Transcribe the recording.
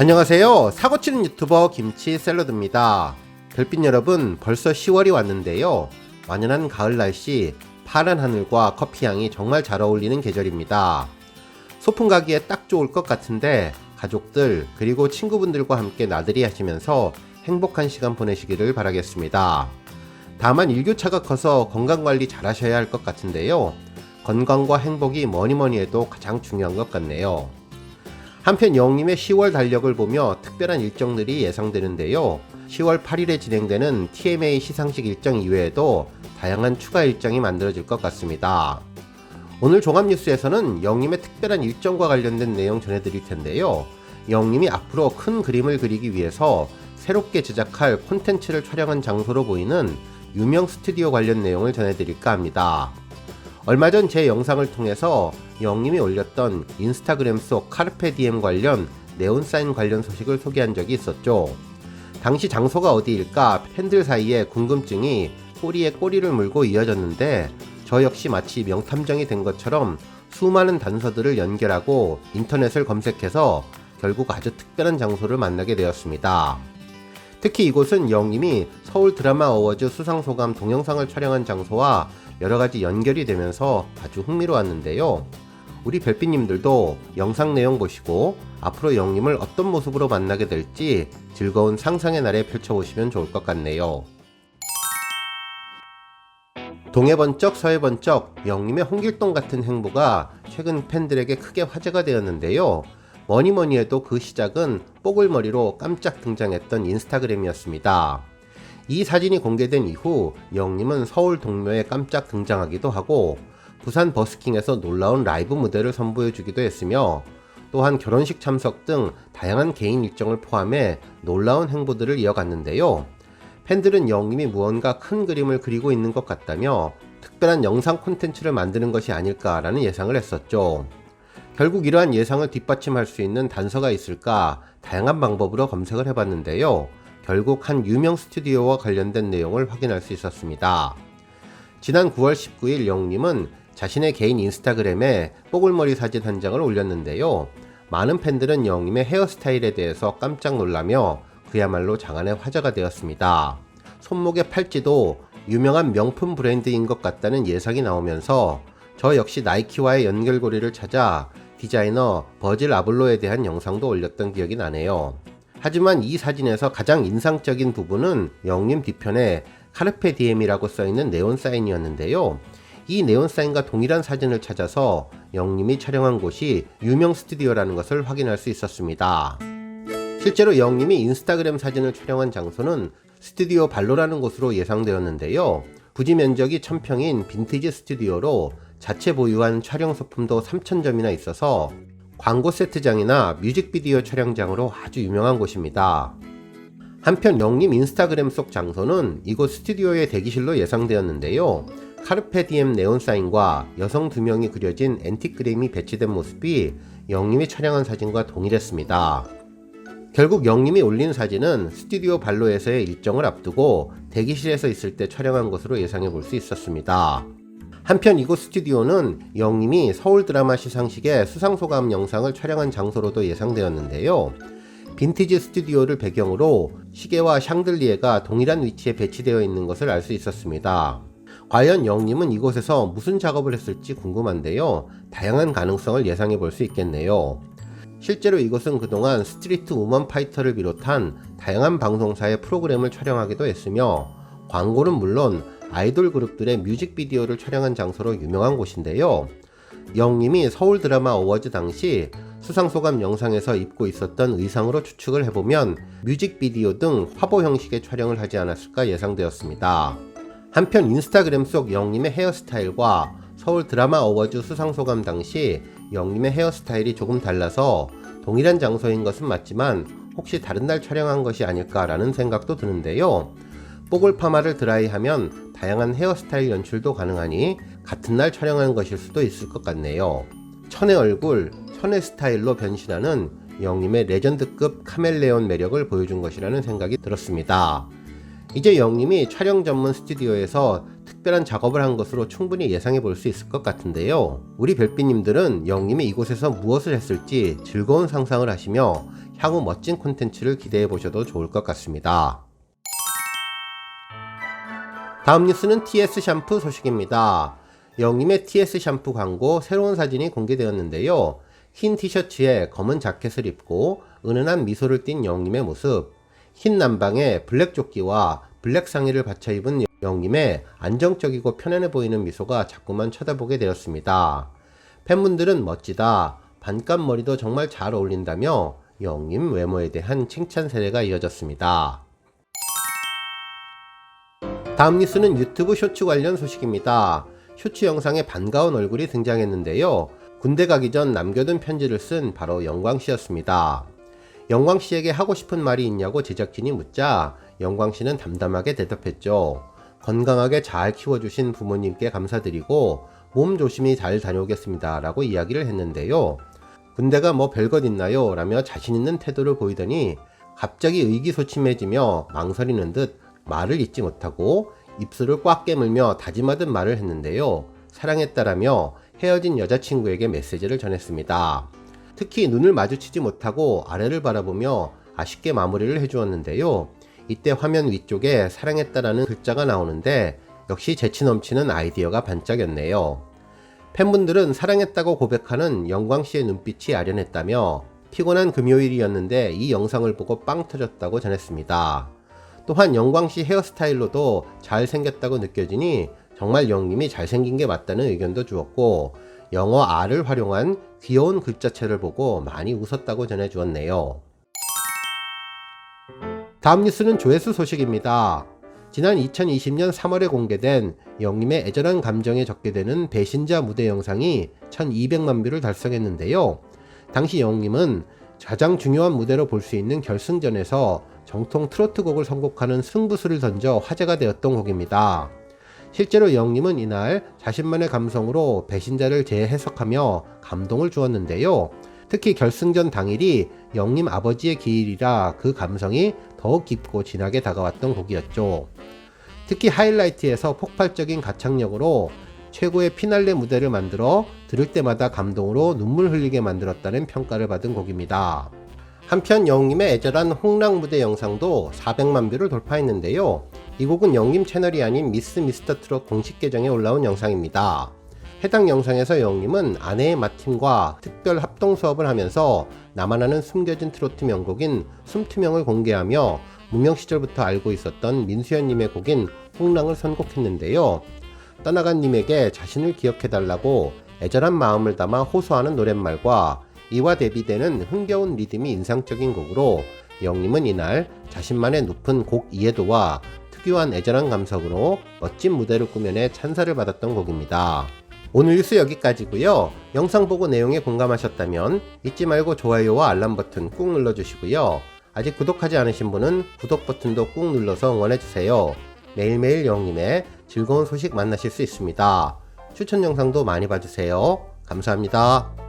안녕하세요. 사고치는 유튜버 김치 샐러드입니다. 별빛 여러분, 벌써 10월이 왔는데요. 완연한 가을 날씨, 파란 하늘과 커피향이 정말 잘 어울리는 계절입니다. 소풍 가기에 딱 좋을 것 같은데 가족들 그리고 친구분들과 함께 나들이 하시면서 행복한 시간 보내시기를 바라겠습니다. 다만 일교차가 커서 건강 관리 잘 하셔야 할 것 같은데요. 건강과 행복이 뭐니 뭐니 해도 가장 중요한 것 같네요. 한편 영님의 10월 달력을 보며 특별한 일정들이 예상되는데요. 10월 8일에 진행되는 TMA 시상식 일정 이외에도 다양한 추가 일정이 만들어질 것 같습니다. 오늘 종합뉴스에서는 영님의 특별한 일정과 관련된 내용 전해드릴 텐데요. 영님이 앞으로 큰 그림을 그리기 위해서 새롭게 제작할 콘텐츠를 촬영한 장소로 보이는 유명 스튜디오 관련 내용을 전해드릴까 합니다. 얼마 전 제 영상을 통해서 영님이 올렸던 인스타그램 속 카르페 디엠 관련 네온사인 관련 소식을 소개한 적이 있었죠. 당시 장소가 어디일까 팬들 사이에 궁금증이 꼬리에 꼬리를 물고 이어졌는데 저 역시 마치 명탐정이 된 것처럼 수많은 단서들을 연결하고 인터넷을 검색해서 결국 아주 특별한 장소를 만나게 되었습니다. 특히 이곳은 영님이 서울 드라마 어워즈 수상소감 동영상을 촬영한 장소와 여러 가지 연결이 되면서 아주 흥미로웠는데요. 우리 별빛님들도 영상 내용 보시고 앞으로 영님을 어떤 모습으로 만나게 될지 즐거운 상상의 날에 펼쳐보시면 좋을 것 같네요. 동해 번쩍 서해 번쩍 영님의 홍길동 같은 행보가 최근 팬들에게 크게 화제가 되었는데요. 뭐니 뭐니 해도 그 시작은 뽀글머리로 깜짝 등장했던 인스타그램이었습니다. 이 사진이 공개된 이후 영님은 서울 동묘에 깜짝 등장하기도 하고 부산 버스킹에서 놀라운 라이브 무대를 선보여 주기도 했으며 또한 결혼식 참석 등 다양한 개인 일정을 포함해 놀라운 행보들을 이어갔는데요. 팬들은 영님이 무언가 큰 그림을 그리고 있는 것 같다며 특별한 영상 콘텐츠를 만드는 것이 아닐까라는 예상을 했었죠. 결국 이러한 예상을 뒷받침할 수 있는 단서가 있을까 다양한 방법으로 검색을 해봤는데요. 결국 한 유명 스튜디오와 관련된 내용을 확인할 수 있었습니다. 지난 9월 19일 영님은 자신의 개인 인스타그램에 뽀글머리 사진 한 장을 올렸는데요. 많은 팬들은 영님의 헤어스타일에 대해서 깜짝 놀라며 그야말로 장안의 화제가 되었습니다. 손목의 팔찌도 유명한 명품 브랜드인 것 같다는 예상이 나오면서 저 역시 나이키와의 연결고리를 찾아 디자이너 버질 아블로에 대한 영상도 올렸던 기억이 나네요. 하지만 이 사진에서 가장 인상적인 부분은 영님 뒤편에 카르페 디엠이라고 써있는 네온 사인이었는데요. 이 네온 사인과 동일한 사진을 찾아서 영님이 촬영한 곳이 유명 스튜디오라는 것을 확인할 수 있었습니다. 실제로 영님이 인스타그램 사진을 촬영한 장소는 스튜디오 발로라는 곳으로 예상되었는데요. 부지 면적이 1000평인 빈티지 스튜디오로 자체 보유한 촬영 소품도 3000점이나 있어서 광고 세트장이나 뮤직비디오 촬영장으로 아주 유명한 곳입니다. 한편 영님 인스타그램 속 장소는 이곳 스튜디오의 대기실로 예상되었는데요. 카르페 디엠 네온 사인과 여성 두 명이 그려진 앤틱 그림이 배치된 모습이 영님이 촬영한 사진과 동일했습니다. 결국 영님이 올린 사진은 스튜디오 발로에서의 일정을 앞두고 대기실에서 있을 때 촬영한 것으로 예상해 볼 수 있었습니다. 한편 이곳 스튜디오는 영님이 서울 드라마 시상식의 수상소감 영상을 촬영한 장소로도 예상되었는데요. 빈티지 스튜디오를 배경으로 시계와 샹들리에가 동일한 위치에 배치되어 있는 것을 알 수 있었습니다. 과연 영님은 이곳에서 무슨 작업을 했을지 궁금한데요. 다양한 가능성을 예상해 볼 수 있겠네요. 실제로 이곳은 그동안 스트리트 우먼 파이터를 비롯한 다양한 방송사의 프로그램을 촬영하기도 했으며 광고는 물론 아이돌 그룹들의 뮤직비디오를 촬영한 장소로 유명한 곳인데요. 영님이 서울 드라마 어워즈 당시 수상소감 영상에서 입고 있었던 의상으로 추측을 해보면 뮤직비디오 등 화보 형식의 촬영을 하지 않았을까 예상되었습니다. 한편 인스타그램 속 영님의 헤어스타일과 서울 드라마 어워즈 수상소감 당시 영님의 헤어스타일이 조금 달라서 동일한 장소인 것은 맞지만 혹시 다른 날 촬영한 것이 아닐까라는 생각도 드는데요. 뽀글 파마를 드라이하면 다양한 헤어스타일 연출도 가능하니 같은 날 촬영한 것일 수도 있을 것 같네요. 천의 얼굴, 천의 스타일로 변신하는 영님의 레전드급 카멜레온 매력을 보여준 것이라는 생각이 들었습니다. 이제 영님이 촬영 전문 스튜디오에서 특별한 작업을 한 것으로 충분히 예상해 볼 수 있을 것 같은데요. 우리 별빛님들은 영님이 이곳에서 무엇을 했을지 즐거운 상상을 하시며 향후 멋진 콘텐츠를 기대해 보셔도 좋을 것 같습니다. 다음 뉴스는 TS 샴푸 소식입니다. 영림의 TS 샴푸 광고 새로운 사진이 공개되었는데요. 흰 티셔츠에 검은 자켓을 입고 은은한 미소를 띤 영림의 모습, 흰 남방에 블랙 조끼와 블랙 상의를 받쳐 입은 영림의 안정적이고 편안해 보이는 미소가 자꾸만 쳐다보게 되었습니다. 팬분들은 멋지다, 반값 머리도 정말 잘 어울린다며 영림 외모에 대한 칭찬 세례가 이어졌습니다. 다음 뉴스는 유튜브 쇼츠 관련 소식입니다. 쇼츠 영상에 반가운 얼굴이 등장했는데요. 군대 가기 전 남겨둔 편지를 쓴 바로 영광 씨였습니다. 영광 씨에게 하고 싶은 말이 있냐고 제작진이 묻자 영광 씨는 담담하게 대답했죠. 건강하게 잘 키워주신 부모님께 감사드리고 몸 조심히 잘 다녀오겠습니다. 라고 이야기를 했는데요. 군대가 뭐 별것 있나요? 라며 자신 있는 태도를 보이더니 갑자기 의기소침해지며 망설이는 듯 말을 잇지 못하고 입술을 꽉 깨물며 다짐하듯 말을 했는데요. 사랑했다라며 헤어진 여자친구에게 메시지를 전했습니다. 특히 눈을 마주치지 못하고 아래를 바라보며 아쉽게 마무리를 해주었는데요. 이때 화면 위쪽에 사랑했다라는 글자가 나오는데 역시 재치 넘치는 아이디어가 반짝였네요. 팬분들은 사랑했다고 고백하는 영광 씨의 눈빛이 아련했다며 피곤한 금요일이었는데 이 영상을 보고 빵 터졌다고 전했습니다. 또한 영광 씨 헤어스타일로도 잘생겼다고 느껴지니 정말 영님이 잘생긴 게 맞다는 의견도 주었고 영어 R을 활용한 귀여운 글자체를 보고 많이 웃었다고 전해주었네요. 다음 뉴스는 조회수 소식입니다. 지난 2020년 3월에 공개된 영림의 애절한 감정에 적게 되는 배신자 무대 영상이 1200만 뷰를 달성했는데요. 당시 영림은 가장 중요한 무대로 볼 수 있는 결승전에서 정통 트로트 곡을 선곡하는 승부수를 던져 화제가 되었던 곡입니다. 실제로 영림은 이날 자신만의 감성으로 배신자를 재해석하며 감동을 주었는데요. 특히 결승전 당일이 영림 아버지의 기일이라 그 감성이 더욱 깊고 진하게 다가왔던 곡이었죠. 특히 하이라이트에서 폭발적인 가창력으로 최고의 피날레 무대를 만들어 들을 때마다 감동으로 눈물 흘리게 만들었다는 평가를 받은 곡입니다. 한편 영림의 애절한 홍랑 무대 영상도 400만 뷰를 돌파했는데요. 이 곡은 영림 채널이 아닌 미스 미스터 트롯 공식 계정에 올라온 영상입니다. 해당 영상에서 영림은 아내의 마팀과 특별 합동 수업을 하면서 나만 아는 숨겨진 트로트 명곡인 숨투명을 공개하며 무명 시절부터 알고 있었던 민수연님의 곡인 홍랑을 선곡했는데요. 떠나간 님에게 자신을 기억해달라고 애절한 마음을 담아 호소하는 노랫말과 이와 대비되는 흥겨운 리듬이 인상적인 곡으로 영님은 이날 자신만의 높은 곡 이해도와 특유한 애절한 감성으로 멋진 무대를 꾸며내 찬사를 받았던 곡입니다. 오늘 뉴스 여기까지고요. 영상 보고 내용에 공감하셨다면 잊지 말고 좋아요와 알람 버튼 꾹 눌러주시고요. 아직 구독하지 않으신 분은 구독 버튼도 꾹 눌러서 응원해주세요. 매일매일 영님의 즐거운 소식 만나실 수 있습니다. 추천 영상도 많이 봐주세요. 감사합니다.